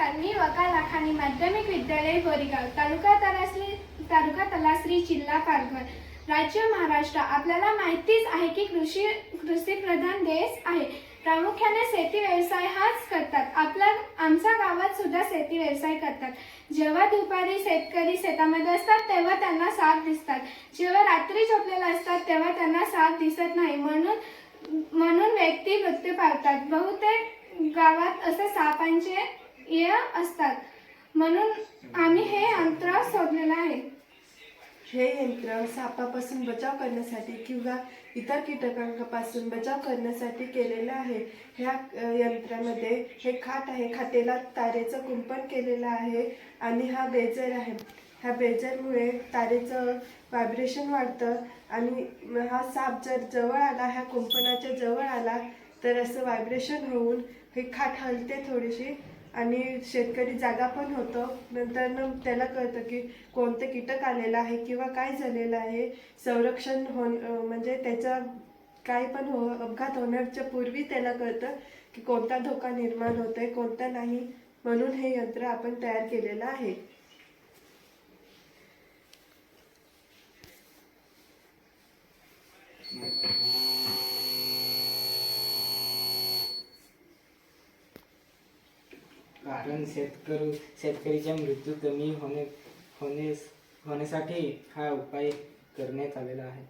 नमस्कार मी वका लाखानी माध्यमिक विद्यालय बोरीगाव तालुका तलासरी तालुका तलासरी जिल्हा पालघर. राज्य महाराष्ट्र आपल्याला माहितीच आहे की कृषी कृषी प्रधान देश आहे. प्रामुख्याने शेती व्यवसाय हाच करतात. आपल्या आमच्या गावात सुद्धा शेती व्यवसाय करतात. जेव्हा दुपारी शेतकरी शेतामध्ये असतात तेव्हा त्यांना साप दिसतात. जेव्हा रात्री झोपलेला असतात तेव्हा त्यांना साप दिसत नाही. म्हणून म्हणून व्यक्ती मृत्यू पावतात. बहुतेक गावात असे सापांचे ये असतात. म्हणून आम्ही हे यंत्र शोधलेलं आहे. हे यंत्र सापापासून बचाव करण्यासाठी किंवा इतर कीटकांपासून बचाव करण्यासाठी केलेलं आहे. ह्या यंत्रामध्ये हे खाट आहे. खाटेला तारेचं कुंपण केलेलं आहे आणि हा बेजर आहे. ह्या बेजरमुळे तारेचं व्हायब्रेशन वाढतं आणि हा साप जर जवळ आला ह्या कुंपणाच्या जवळ आला तर असं व्हायब्रेशन होऊन हे खाट हलते थोडीशी. आणि शेतकरी जागा पण होतो. नंतर न त्याला कळतं की कोणतं कीटक आलेलं आहे किंवा काय झालेलं आहे. संरक्षण हो म्हणजे त्याचा काय पण हो अपघात होण्याच्या पूर्वी त्याला कळतं की कोणता धोका निर्माण होतोय कोणता नाही म्हणून हे यंत्र आपण तयार केलेलं आहे. कारण शेतकरू शेतकरीचा मृत्यू कमी होणे होणे होण्यासाठी हा उपाय करण्यात आलेला आहे.